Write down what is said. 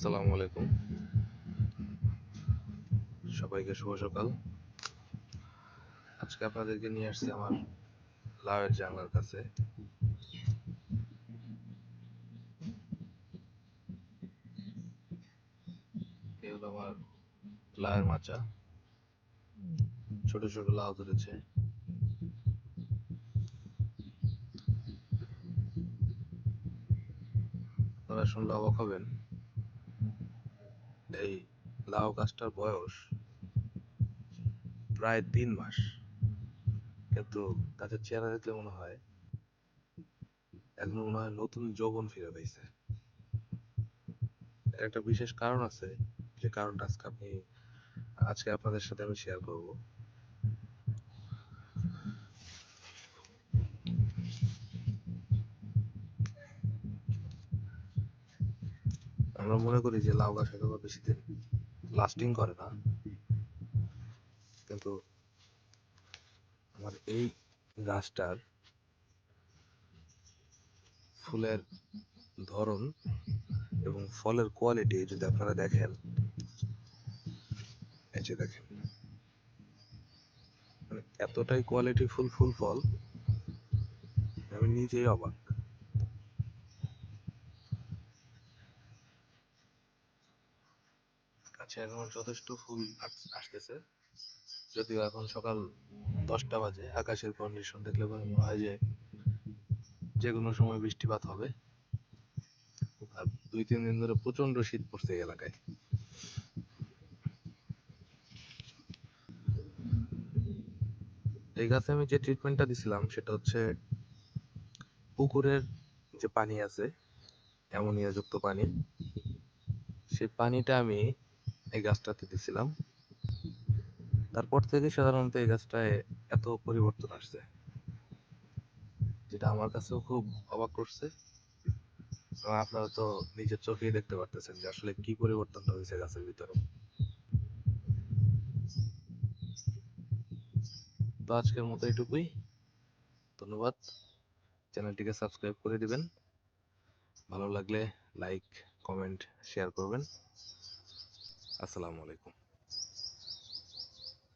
আসসালামু আলাইকুম। সবাইকে শুভ সকাল। আজকে আপনাদেরকে নিয়ে আসছি আমার লাউয়ের জানলার কাছে। এই হলো আমার লাউয়ের মাচা। ছোট ছোট লাউ ধরেছে। আপনারা শুনলে অবাক হবেন। এই লাউ গাছটার বয়স প্রায় তিন মাস। কিন্তু গাছের চেহারা দেখলে মনে হয় এখন মনে হয় নতুন যৌবন ফিরে পেয়েছে একটা বিশেষ কারণ আছে, যে কারণটা আজকে আমি আজকে আপনাদের সাথে আমি শেয়ার করব। আমরা মনে করি যে লাউ গাছ হয়তো বেশি দিন লাস্টিং করে না। কিন্তু আমার এই গাছটার ফুলের ধরন এবং ফলের কোয়ালিটি যদি আপনারা দেখেন, এই যে দেখেন মানে এতটাই কোয়ালিটি ফুল ফুল ফল, আমি নিজেই অবাক। আচ্ছা এখন যথেষ্ট ফুল আসতেছে। যদিও এখন সকাল দশটা বাজে, আকাশের কন্ডিশন দেখলে মনে হয় যে যে কোনো সময় বৃষ্টিপাত হবে। আর দুই, তিন দিন ধরে প্রচণ্ড শীত পড়ছে এলাকায়। এই গাছে আমি যে ট্রিটমেন্টটা দিছিলাম, সেটা হচ্ছে পুকুরের যে পানি আছে অ্যামোনিয়া যুক্ত পানি, সেই পানিটা আমি এই গাছটাতে দিছিলাম। তারপর থেকে সাধারণত এই গাছটায় এত পরিবর্তন আসছে, যেটা আমার কাছেও খুব অবাক করছে। এবং আপনারা তো নিজের চোখেই দেখতে পারতেছেন যে আসলে কি পরিবর্তনটা হয়েছে গাছের ভিতরে। তো আজকের মতো এটুকুই। ধন্যবাদ। চ্যানেলটিকে সাবস্ক্রাইব করে দিবেন। ভালো লাগলে লাইক, কমেন্ট, শেয়ার করবেন। আসসালামু আলাইকুম।